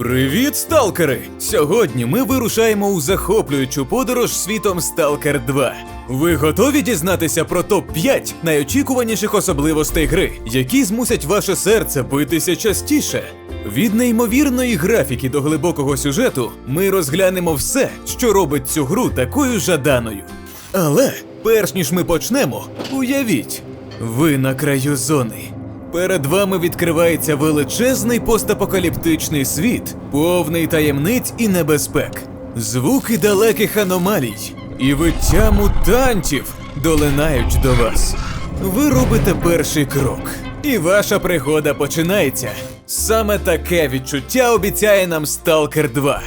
Привіт, сталкери! Сьогодні ми вирушаємо у захоплюючу подорож світом Сталкер 2. Ви готові дізнатися про топ-5 найочікуваніших особливостей гри, які змусять ваше серце битися частіше? Від неймовірної графіки до глибокого сюжету ми розглянемо все, що робить цю гру такою жаданою. Але перш ніж ми почнемо, уявіть, ви на краю зони. Перед вами відкривається величезний постапокаліптичний світ, повний таємниць і небезпек, звуки далеких аномалій і виття мутантів долинають до вас. Ви робите перший крок, і ваша пригода починається. Саме таке відчуття обіцяє нам Stalker 2.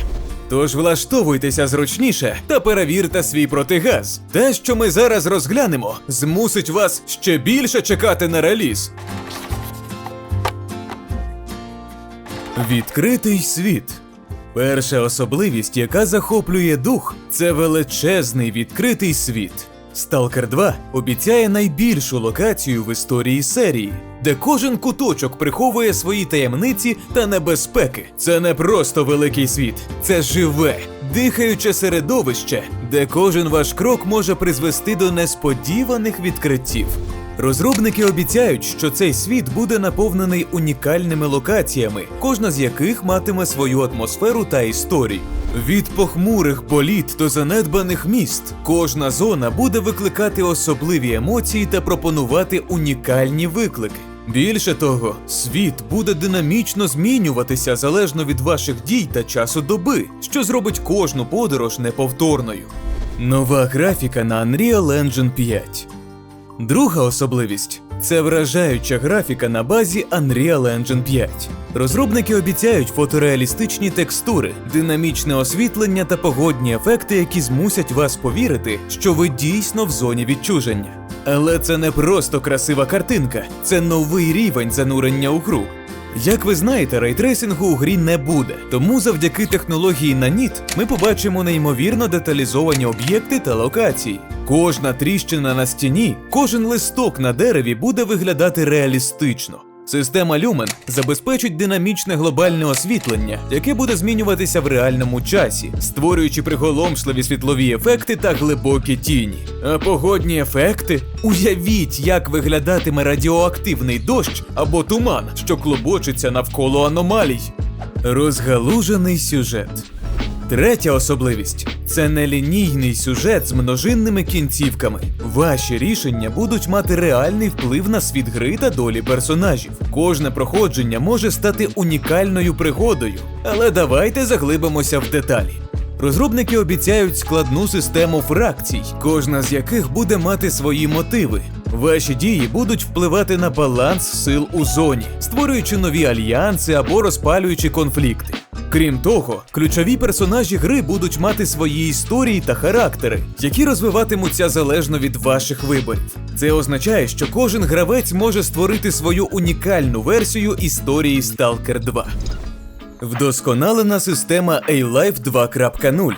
Тож влаштовуйтеся зручніше та перевірте свій протигаз. Те, що ми зараз розглянемо, змусить вас ще більше чекати на реліз. Відкритий світ. Перша особливість, яка захоплює дух, це величезний відкритий світ. Stalker 2 обіцяє найбільшу локацію в історії серії, де кожен куточок приховує свої таємниці та небезпеки. Це не просто великий світ, це живе, дихаюче середовище, де кожен ваш крок може призвести до несподіваних відкриттів. Розробники обіцяють, що цей світ буде наповнений унікальними локаціями, кожна з яких матиме свою атмосферу та історію. Від похмурих боліт до занедбаних міст кожна зона буде викликати особливі емоції та пропонувати унікальні виклики. Більше того, світ буде динамічно змінюватися залежно від ваших дій та часу доби, що зробить кожну подорож неповторною. Нова графіка на Unreal Engine 5. Друга особливість це вражаюча графіка на базі Unreal Engine 5. Розробники обіцяють фотореалістичні текстури, динамічне освітлення та погодні ефекти, які змусять вас повірити, що ви дійсно в зоні відчуження. Але це не просто красива картинка, це новий рівень занурення у гру. Як ви знаєте, рейтрейсингу у грі не буде, тому завдяки технології Nanit ми побачимо неймовірно деталізовані об'єкти та локації. Кожна тріщина на стіні, кожен листок на дереві буде виглядати реалістично. Система Lumen забезпечить динамічне глобальне освітлення, яке буде змінюватися в реальному часі, створюючи приголомшливі світлові ефекти та глибокі тіні. А погодні ефекти? Уявіть, як виглядатиме радіоактивний дощ або туман, що клубочиться навколо аномалій. Розгалужений сюжет. Третя особливість це нелінійний сюжет з множинними кінцівками. Ваші рішення будуть мати реальний вплив на світ гри та долі персонажів. Кожне проходження може стати унікальною пригодою, але давайте заглибимося в деталі. Розробники обіцяють складну систему фракцій, кожна з яких буде мати свої мотиви. Ваші дії будуть впливати на баланс сил у зоні, створюючи нові альянси або розпалюючи конфлікти. Крім того, ключові персонажі гри будуть мати свої історії та характери, які розвиватимуться залежно від ваших виборів. Це означає, що кожен гравець може створити свою унікальну версію історії Stalker 2. Вдосконалена система A-Life 2.0.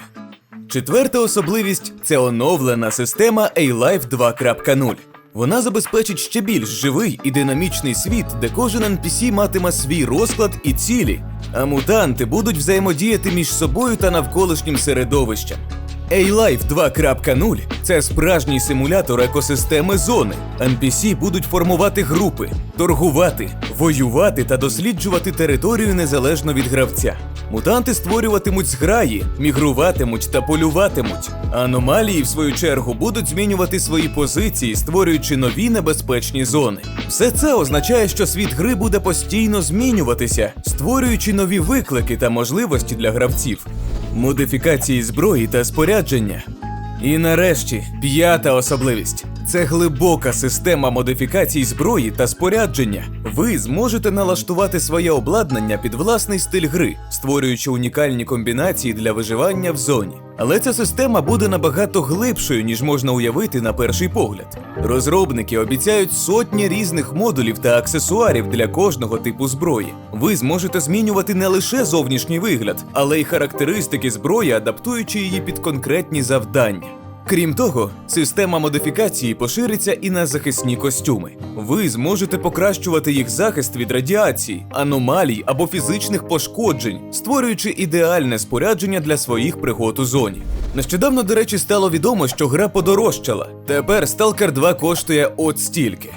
Четверта особливість це оновлена система A-Life 2.0. Вона забезпечить ще більш живий і динамічний світ, де кожен NPC матиме свій розклад і цілі, а мутанти будуть взаємодіяти між собою та навколишнім середовищем. A-Life 2.0 це справжній симулятор екосистеми зони. NPC будуть формувати групи, торгувати, воювати та досліджувати територію незалежно від гравця. Мутанти створюватимуть зграї, мігруватимуть та полюватимуть. Аномалії, в свою чергу, будуть змінювати свої позиції, створюючи нові небезпечні зони. Все це означає, що світ гри буде постійно змінюватися, створюючи нові виклики та можливості для гравців модифікації зброї та спорядження. І нарешті п'ята особливість це глибока система модифікацій зброї та спорядження. Ви зможете налаштувати своє обладнання під власний стиль гри, створюючи унікальні комбінації для виживання в зоні. Але ця система буде набагато глибшою, ніж можна уявити на перший погляд. Розробники обіцяють сотні різних модулів та аксесуарів для кожного типу зброї. Ви зможете змінювати не лише зовнішній вигляд, але й характеристики зброї, адаптуючи її під конкретні завдання. Крім того, система модифікації пошириться і на захисні костюми. Ви зможете покращувати їх захист від радіації, аномалій або фізичних пошкоджень, створюючи ідеальне спорядження для своїх пригод у зоні. Нещодавно, до речі, стало відомо, що гра подорожчала. Тепер Stalker 2 коштує от стільки.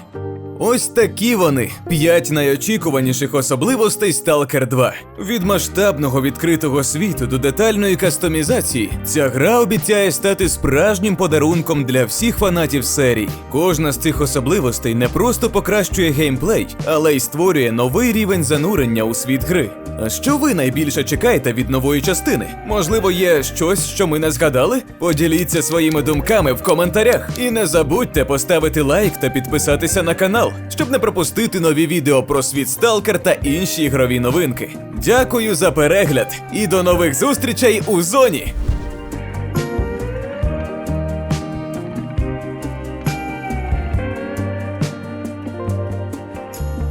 Ось такі вони п'ять найочікуваніших особливостей Stalker 2. Від масштабного відкритого світу до детальної кастомізації ця гра обіцяє стати справжнім подарунком для всіх фанатів серії. Кожна з цих особливостей не просто покращує геймплей, але й створює новий рівень занурення у світ гри. А що ви найбільше чекаєте від нової частини? Можливо, є щось, що ми не згадали? Поділіться своїми думками в коментарях. І не забудьте поставити лайк та підписатися на канал, щоб не пропустити нові відео про світ Сталкер та інші ігрові новинки. Дякую за перегляд і до нових зустрічей у зоні!